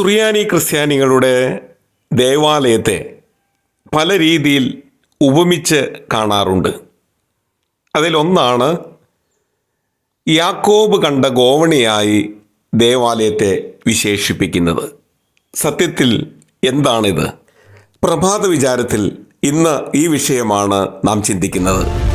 സുറിയാനി ക്രിസ്ത്യാനികളുടെ ദേവാലയത്തെ പല രീതിയിൽ ഉപമിച്ച് കാണാറുണ്ട്. അതിലൊന്നാണ് യാക്കോബ് കണ്ട ഗോവണിയായി ദേവാലയത്തെ വിശേഷിപ്പിക്കുന്നത്. സത്യത്തിൽ എന്താണിത്? പ്രഭാത വിചാരത്തിൽ ഇന്ന് ഈ വിഷയമാണ് നാം ചിന്തിക്കുന്നത്.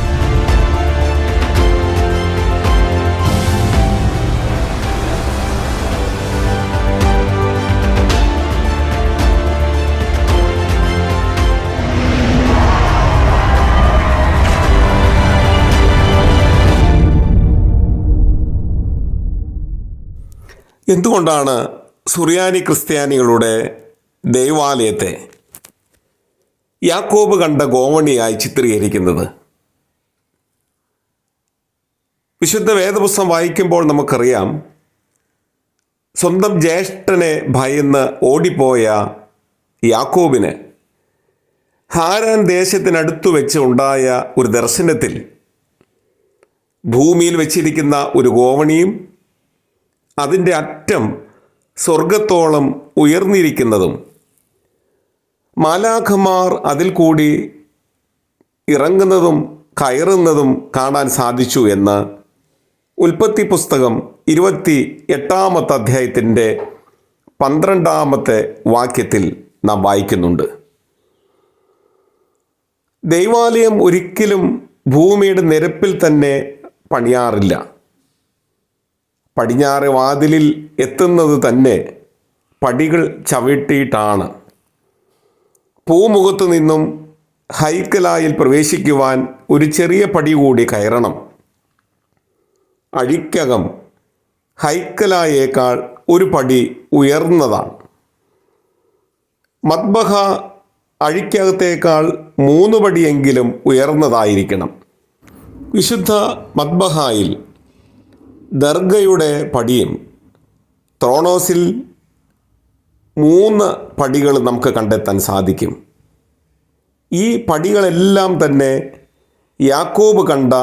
എന്തുകൊണ്ടാണ് സുറിയാനി ക്രിസ്ത്യാനികളുടെ ദൈവാലയത്തെ യാക്കോബ് കണ്ട ഗോവണിയായി ചിത്രീകരിക്കുന്നത്? വിശുദ്ധ വേദപുസ്തകം വായിക്കുമ്പോൾ നമുക്കറിയാം സ്വന്തം ജ്യേഷ്ഠനെ ഭയന്ന് ഓടിപ്പോയ യാക്കോബിന് ഹാരാൻ ദേശത്തിനടുത്തു വെച്ച് ഉണ്ടായ ഒരു ദർശനത്തിൽ ഭൂമിയിൽ വെച്ചിരിക്കുന്ന ഒരു ഗോവണിയും അതിന്റെ അറ്റം സ്വർഗത്തോളം ഉയർന്നിരിക്കുന്നതും. മാലാഖമാർ അതിൽ കൂടി ഇറങ്ങുന്നതും കയറുന്നതും കാണാൻ സാധിച്ചു എന്ന് ഉൽപ്പത്തി പുസ്തകം ഇരുപത്തി എട്ടാമത്തെ അധ്യായത്തിന്റെ പന്ത്രണ്ടാമത്തെ വാക്യത്തിൽ നാം വായിക്കുന്നുണ്ട്. ദൈവാലയം ഒരിക്കലും ഭൂമിയുടെ നിരപ്പിൽ തന്നെ പണിയാറില്ല. പടിഞ്ഞാറ് വാതിലിൽ എത്തുന്നത് തന്നെ പടികൾ ചവിട്ടിയിട്ടാണ്. പൂമുഖത്തു നിന്നും ഹൈക്കലായിൽ പ്രവേശിക്കുവാൻ ഒരു ചെറിയ പടി കൂടി കയറണം. അഴിക്കകം ഹൈക്കലായേക്കാൾ ഒരു പടി ഉയർന്നതാണ്. മദ്ബഹ അഴിക്കകത്തേക്കാൾ മൂന്ന് പടിയെങ്കിലും ഉയർന്നതായിരിക്കണം. വിശുദ്ധ മദ്ബഹായിൽ ദർഗയുടെ പടിയും ത്രോണോസിൽ മൂന്ന് പടികൾ നമുക്ക് കണ്ടെത്താൻ സാധിക്കും. ഈ പടികളെല്ലാം തന്നെ യാക്കോബ് കണ്ട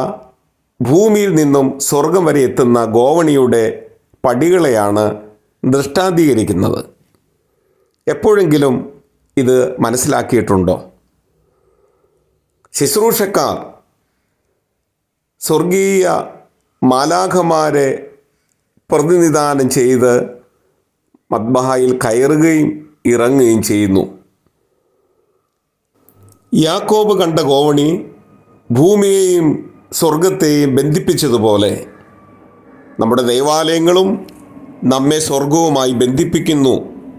ഭൂമിയിൽ നിന്നും സ്വർഗം വരെ എത്തുന്ന ഗോവണിയുടെ പടികളെയാണ് ദൃഷ്ടാന്തീകരിക്കുന്നത്. എപ്പോഴെങ്കിലും ഇത് മനസ്സിലാക്കിയിട്ടുണ്ടോ? ശുശ്രൂഷക്കാർ സ്വർഗീയ മാലാഖമാരെ പ്രതിനിധാനം ചെയ്ത് മദ്ബഹായിൽ കയറുകയും ഇറങ്ങുകയും ചെയ്യുന്നു. യാക്കോബ് കണ്ട ഗോവണി ഭൂമിയെയും സ്വർഗത്തെയും ബന്ധിപ്പിച്ചതുപോലെ നമ്മുടെ ദൈവാലയങ്ങളും നമ്മെ സ്വർഗവുമായി ബന്ധിപ്പിക്കുന്നു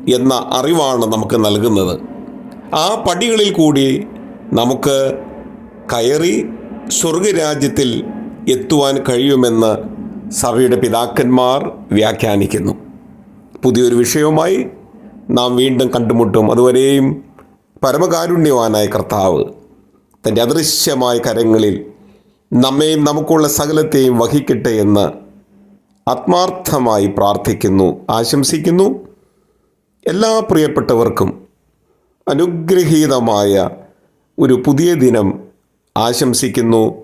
എന്ന അറിവാണ് നമുക്ക് നൽകുന്നത്. ആ പടികളിൽ കൂടി നമുക്ക് കയറി സ്വർഗരാജ്യത്തിൽ എത്തുവാൻ കഴിയുമെന്ന് സഭയുടെ പിതാക്കന്മാർ വ്യാഖ്യാനിക്കുന്നു. പുതിയൊരു വിഷയവുമായി നാം വീണ്ടും കണ്ടുമുട്ടും. അതുവരെയും പരമകാരുണ്യവാനായ കർത്താവ് തന്റെ അദൃശ്യമായ കരങ്ങളിൽ നമ്മെയും നമുക്കുള്ള സകലത്തെയും വഹിക്കട്ടെ എന്ന് ആത്മാർത്ഥമായി പ്രാർത്ഥിക്കുന്നു ആശംസിക്കുന്നു. എല്ലാ പ്രിയപ്പെട്ടവർക്കും അനുഗ്രഹീതമായ ഒരു പുതിയ ദിനം ആശംസിക്കുന്നു.